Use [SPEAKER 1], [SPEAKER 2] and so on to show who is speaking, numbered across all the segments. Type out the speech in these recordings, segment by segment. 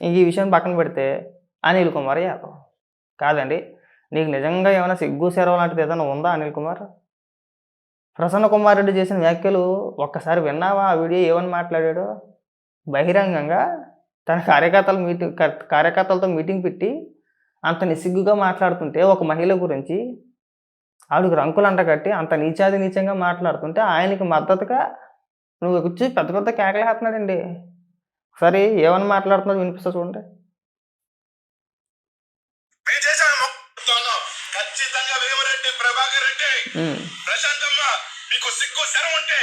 [SPEAKER 1] ఈ విషయం పక్కన పెడితే అనిల్ కుమార్ యాదవ్ కాదండి నీకు నిజంగా ఏమైనా సిగ్గు సెరవ లాంటిది ఏదైనా ఉందా అనిల్ కుమార్? ప్రసన్న కుమార్ రెడ్డి చేసిన వ్యాఖ్యలు ఒక్కసారి విన్నావా? ఆ వీడియో ఏమని మాట్లాడాడు? బహిరంగంగా తన కార్యకర్తల మీటింగ్ కార్యకర్తలతో మీటింగ్ పెట్టి అంత నిస్సిగ్గుగా మాట్లాడుతుంటే ఒక మహిళ గురించి ఆవిడకి రంకులు అంటగట్టి అంత నీచాది నీచంగా మాట్లాడుతుంటే ఆయనకి మద్దతుగా నువ్వు వచ్చి పెద్ద పెద్ద కేకలేస్తున్నాడండి ఒకసారి ఏమని మాట్లాడుతున్నావు వినిపిస్తా చూడండి.
[SPEAKER 2] ప్రశాంతమ్మ మీకు సిగ్గు శరం ఉంటే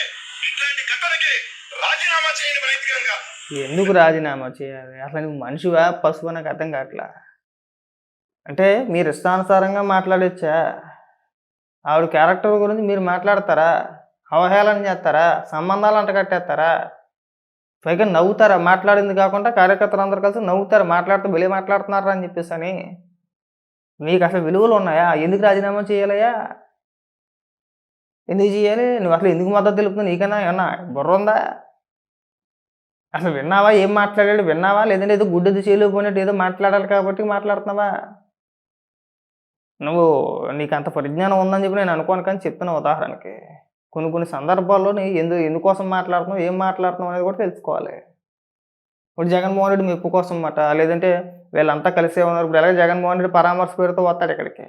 [SPEAKER 2] ఇట్లాంటి ఘటనకి రాజీనామా చేయండి నైతికంగా
[SPEAKER 1] ఎందుకు రాజీనామా చేయాలి? అసలు నువ్వు మనిషివా పశువు నాకు అర్థం కావట్లా అంటే మీరు ఇష్టానుసారంగా మాట్లాడొచ్చా? ఆవిడ క్యారెక్టర్ గురించి మీరు మాట్లాడతారా? అవహేళన చేస్తారా? సంబంధాలు అంటగట్టేస్తారా? పైగా నవ్వుతారా? మాట్లాడింది కాకుండా కార్యకర్తలు అందరు కలిసి నవ్వుతారు. మాట్లాడుతూ వెళ్ళి మాట్లాడుతున్నారా అని చెప్పేసి అని మీకు అసలు విలువలు ఉన్నాయా? ఎందుకు రాజీనామా చేయాలయ్యా? ఎందుకు చేయాలి? నువ్వు అసలు ఎందుకు మద్దతు తెలుపుతుంది నీకన్నా ఏమన్నా బుర్ర ఉందా? అసలు విన్నావా? ఏం మాట్లాడాడు? విన్నావా? లేదంటే ఏదో గుడ్డది చేయలు పోయినట్టు ఏదో మాట్లాడాలి కాబట్టి మాట్లాడుతున్నావా? నువ్వు నీకు అంత పరిజ్ఞానం ఉందని చెప్పి నేను అనుకోను కానీ చెప్తున్నా ఉదాహరణకి. కొన్ని కొన్ని సందర్భాల్లోనే ఎందు ఎందుకోసం మాట్లాడుతున్నావు ఏం మాట్లాడుతున్నావు అనేది కూడా తెలుసుకోవాలి. ఇప్పుడు జగన్మోహన్ రెడ్డి మెప్పు కోసం మాట లేదంటే వీళ్ళంతా కలిసే ఉన్నారు ఇప్పుడు ఎలాగ జగన్మోహన్ రెడ్డి పరామర్శ పేరుతో వస్తాడు ఇక్కడికి?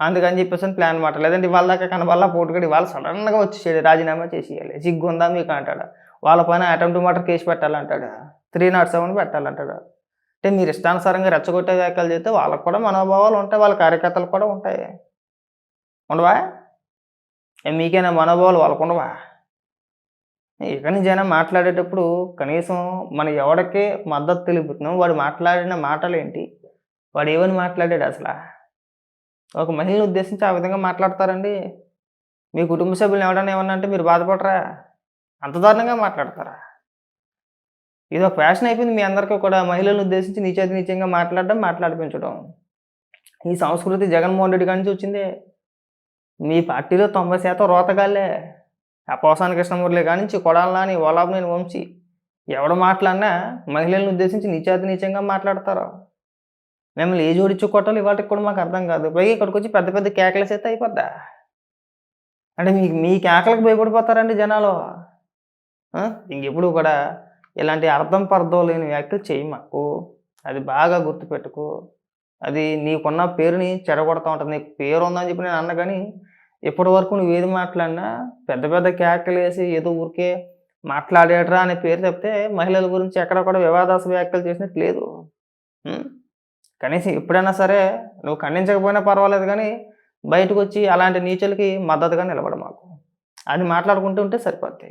[SPEAKER 1] అందుకని చెప్పేసి ప్లాన్ మాట. లేదంటే ఇవాళ దాకా కనబల్లా పోటుకడి ఇవాళ సడన్గా వచ్చేసాడు రాజీనామా చేసేయాలి. సిగ్గుందా మీకు అంటాడు. వాళ్ళ పైన అటెంప్ట్ మటర్ కేసు పెట్టాలంటాడు. త్రీ నాట్ సెవెన్ పెట్టాలంటాడు. అంటే మీరు ఇష్టానుసారంగా రెచ్చగొట్టే వ్యాఖ్యలు చేస్తే వాళ్ళకు కూడా మనోభావాలు ఉంటాయి వాళ్ళ కార్యకర్తలు కూడా ఉంటాయి. ఉండవా? మీకైనా మనోభావాలు వాళ్ళకుండవా? ఇక్కడి నుంచి అయినా మాట్లాడేటప్పుడు కనీసం మన ఎవడికి మద్దతు తెలుపుతున్నాం వాడు మాట్లాడిన మాటలు ఏంటి వాడు ఏమని మాట్లాడాడు అసలు? ఒక మహిళను ఉద్దేశించి ఆ విధంగా మాట్లాడతారండి? మీ కుటుంబ సభ్యులు ఎవడన్నా ఏమన్నా అంటే మీరు బాధపడరా? అంత దారుణంగా మాట్లాడతారా? ఇది ఒక ఫ్యాషన్ అయిపోయింది మీ అందరికీ కూడా మహిళలను ఉద్దేశించి నీచేతి నీచంగా మాట్లాడడం మాట్లాడిపించడం. ఈ సంస్కృతి జగన్మోహన్ రెడ్డి కాడి నుంచి వచ్చిందే. మీ పార్టీలో తొంభై శాతం రోతగాళ్ళే ఆ పోసాని కృష్ణమూర్తి కాడి కొడాలని ఓలాబనేని వంశీ ఎవడు మాట్లాడినా మహిళలను ఉద్దేశించి నీచేతి నీచంగా మాట్లాడతారు. మిమ్మల్ని ఏ జోడించు కొట్టాలి ఇవాటికి కూడా మాకు అర్థం కాదు. పైగా ఇక్కడికి వచ్చి పెద్ద పెద్ద కేకలు అయితే అయిపోద్దా? అంటే మీకు మీ కేకలకు భయపడిపోతారండి జనాలు. ఇంకెప్పుడు కూడా ఇలాంటి అర్థం పర్థం లేని వ్యాఖ్యలు చేయి మాకు అది బాగా గుర్తుపెట్టుకో. అది నీకున్న పేరుని చెడగొడతా ఉంటుంది. నీకు పేరు ఉందని చెప్పి నేను అన్న కానీ ఇప్పటి వరకు నువ్వు ఏది మాట్లాడినా పెద్ద పెద్ద క్యాకలు వేసి ఏదో ఊరికే మాట్లాడేటరా అనే పేరు చెప్తే మహిళల గురించి ఎక్కడ కూడా వివాదాస వ్యాఖ్యలు చేసినట్టు లేదు. కనీసం ఎప్పుడైనా సరే నువ్వు ఖండించకపోయినా పర్వాలేదు కానీ బయటకు వచ్చి అలాంటి నీచులకి మద్దతుగా నిలబడ మాకు. అది మాట్లాడుకుంటూ ఉంటే సరిపోద్ది.